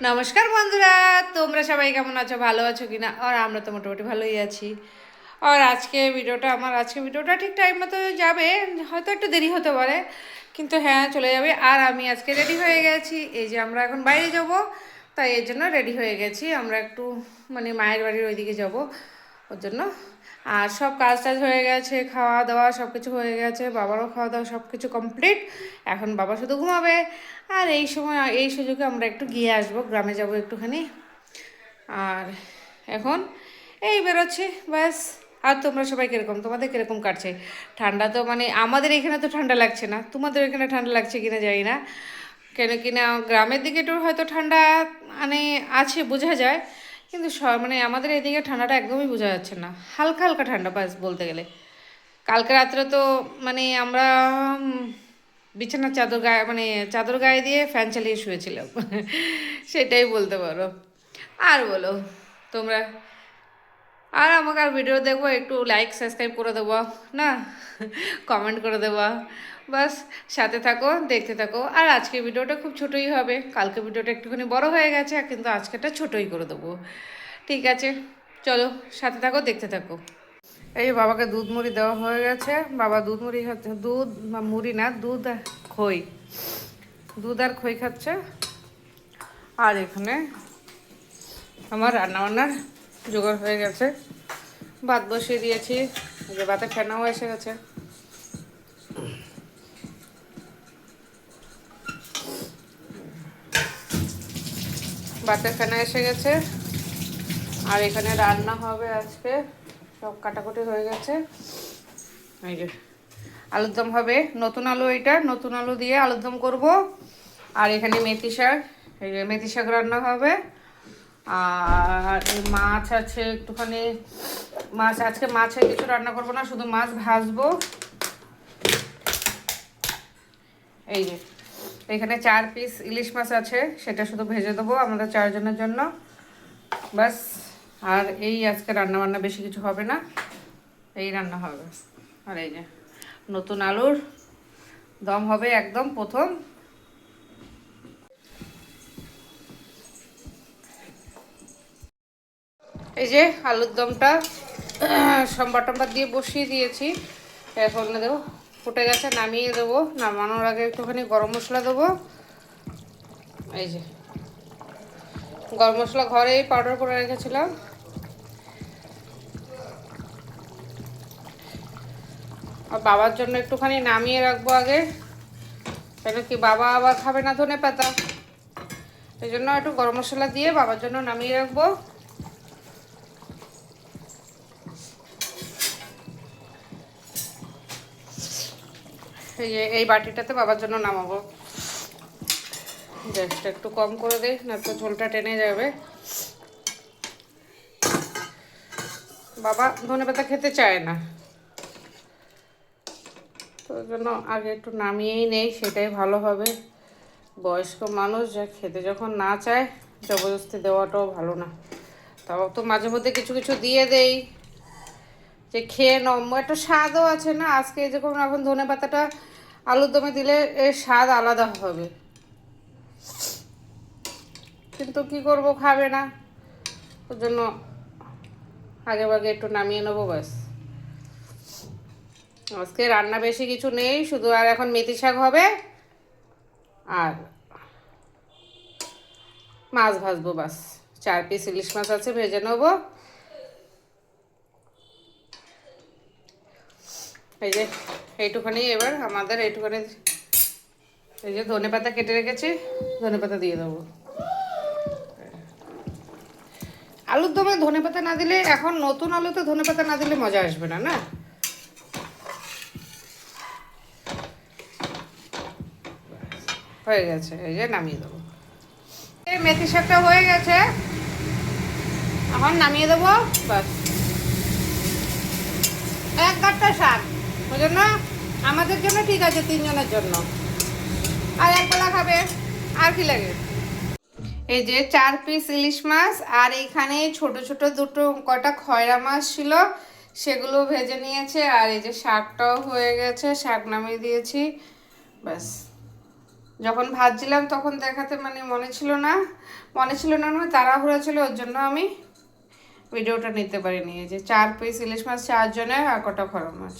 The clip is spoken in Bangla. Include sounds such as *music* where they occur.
নমস্কার বন্ধুরা, তোমরা সবাই কেমন আছো? ভালো আছো কি না আর আমরা তো মোটামুটি ভালোই আছি। আর আজকে ভিডিওটা, আমার আজকে ভিডিওটা ঠিক টাইম মতো যাবে, হয়তো একটু দেরি হতে পারে, কিন্তু হ্যাঁ চলে যাবে। আর আমি আজকে রেডি হয়ে গেছি। এই যে আমরা এখন বাইরে যাব, তাই এর জন্য রেডি হয়ে গেছি। আমরা একটু মানে মায়ের বাড়ির ওইদিকে যাব। ওর জন্য। আর সব কাজ টাজ হয়ে গেছে, খাওয়া দাওয়া সব কিছু হয়ে গেছে, বাবারও খাওয়া দাওয়া সব কিছু কমপ্লিট এখন বাবা শুধু ঘুমাবে। আর এই সময়, এই সুযোগে আমরা একটু গিয়ে আসব, গ্রামে যাব একটুখানি। আর এখন এই বেরোচ্ছি, ব্যাস। আর তোমরা সবাই কীরকম? তোমাদের কীরকম কাটছে? ঠান্ডা তো মানে আমাদের এখানে তো ঠান্ডা লাগছে না। তোমাদের এখানে ঠান্ডা লাগছে কিনা জানি না। কেন কিনা গ্রামের দিকে একটু হয়তো ঠান্ডা মানে আছে, বোঝা যায়। কিন্তু মানে আমাদের এদিকে ঠান্ডাটা একদমই বোঝা যাচ্ছে না। হালকা হালকা ঠান্ডা বাস বলতে গেলে। কালকে রাত্রে তো মানে আমরা বিছানার চাদর গায়ে মানে চাদর গায়ে দিয়ে ফ্যান চালিয়ে শুয়েছিলাম। *laughs* সেটাই বলতে পারো। আর বলো, তোমরা? আর আমাকে আর ভিডিও দেখব, একটু লাইক সাবস্ক্রাইব করে দেবো, না? *laughs* কমেন্ট করে দেবো। বাস, সাথে থাকো, দেখতে থাকো। আর আজকে ভিডিওটা খুব ছোটোই হবে। কালকে ভিডিওটা একটুখানি বড় হয়ে গেছে, কিন্তু আজকেটা ছোটোই করে দেবো। ঠিক আছে? চলো, সাথে থাকো, দেখতে থাকো। এই বাবাকে দুধ মুড়ি দেওয়া হয়ে গেছে। বাবা দুধ মুড়ি খাচ্ছে, দুধ বা মুড়ি না, দুধ খই। দুধ আর খই খাচ্ছে। আর এখানে আমার রান্নাবান্নার জোগাড় হয়ে গেছে। ভাত বসিয়ে দিয়েছি যে ভাতের ফেনাও এসে গেছে। ভাতের ফেনা এসে গেছে। আর এখানে রান্না হবে আজকে। সব কাটাকুটি হয়ে গেছে। এই যে আলুর দম হবে। নতুন আলু এটা, নতুন আলু দিয়ে আলুর দম করব। আর এখানে মেথি শাক, এই যে মেথি শাক রান্না হবে। আর মাছ আছে একটুখানি, মাছ আজকে মাছে কিছু রান্না করব না, শুধু মাছ ভাজবো। এই যে, এখানে চার পিস ইলিশ মাছ আছে, সেটা শুধু ভেজে দেবো আমাদের চারজনের জন্য। বাস আর এই আজকে রান্না বান্না বেশি কিছু হবে না, এই রান্না হবে আর এই যে, নতুন আলুর দম হবে একদম প্রথম। এই যে আলুর দমটা, সম্বার টম্বার দিয়ে বসিয়ে দিয়েছি। এখন দেবো, ফুটে গেছে, নামিয়ে দেবো। নামানোর আগে একটুখানি গরম মশলা দেবো। এই যে, গরম মশলা ঘরেই পাউডার করে রেখেছিলাম। আর বাবার জন্য একটুখানি নামিয়ে রাখব আগে। কেন কি বাবা আবার খাবে না ধনে পাতা এই জন্য একটু গরম মশলা দিয়ে বাবার জন্য নামিয়ে রাখব। এই বাটিটাতে বাবার জন্য নামাবো। গ্যাসটা একটু কম করে দেই না তো ঝোলটা টেনে যাবে। বাবা ধনে পাতা খেতে চায় না। তো জন্য আগে একটু নামিয়েই নেই, সেটাই ভালো হবে। বয়স্ক মানুষ, যা খেতে যখন না চায়, জবরদস্তি দেওয়াটাও ভালো না। তাও তো মাঝে মধ্যে কিছু কিছু দিয়ে দেই। যে খেয়ে নম একটা স্বাদও আছে না। আজকে যখন এখন ধনে পাতাটা আলুর দমে দিলে এর স্বাদ আলাদা হবে। কিন্তু কি করব, খাবে না। ওর জন্য আগে ভাগে একটু নামিয়ে নেব, ব্যাস। আজকে রান্না বেশি কিছু নেই, শুধু আর এখন মেথি শাক হবে। আর মাছ ভাজবো বাস চার পিস ইলিশ মাছ আছে, ভেজে নেব। এই যে, এইটুখানি এবার আমাদের এইটুখানি, এই যে ধনে পাতা কেটে রেখেছি, ধনে পাতা দিয়ে দেবো। আলুর দমে ধনে পাতা না দিলে, এখন নতুন আলুতে ধনে পাতা না দিলে মজা আসবে না না? হয়ে গেছে, এই যে নামিয়ে দেবো। মেথি শাকটা হয়ে গেছে। এখন নামিয়ে দেবো, বাস। এক গাঁটটা শাক। ওই জন্য আমাদের জন্য ঠিক আছে তিনজনের জন্য। আর এক বেলা খাবে, আর কি লাগে? এই যে চার পিস ইলিশ মাছ, আর এইখানে ছোট ছোট দুটো কটা খয়রা মাছ ছিল, সেগুলো ভেজে নিয়েছে, আর এই যে শাকটাও হয়ে গেছে, শাক নামিয়ে দিয়েছি, ব্যাস। যখন ভাজছিলাম তখন দেখাতে মানে মনে ছিল না, মনে ছিল না মানে তাড়াহুড়া ছিল, ওর জন্য আমি ভিডিওটা নিতে পারিনি। এই যে চার পিস ইলিশ মাছ, চারজনের আর কটা খরম মাছ।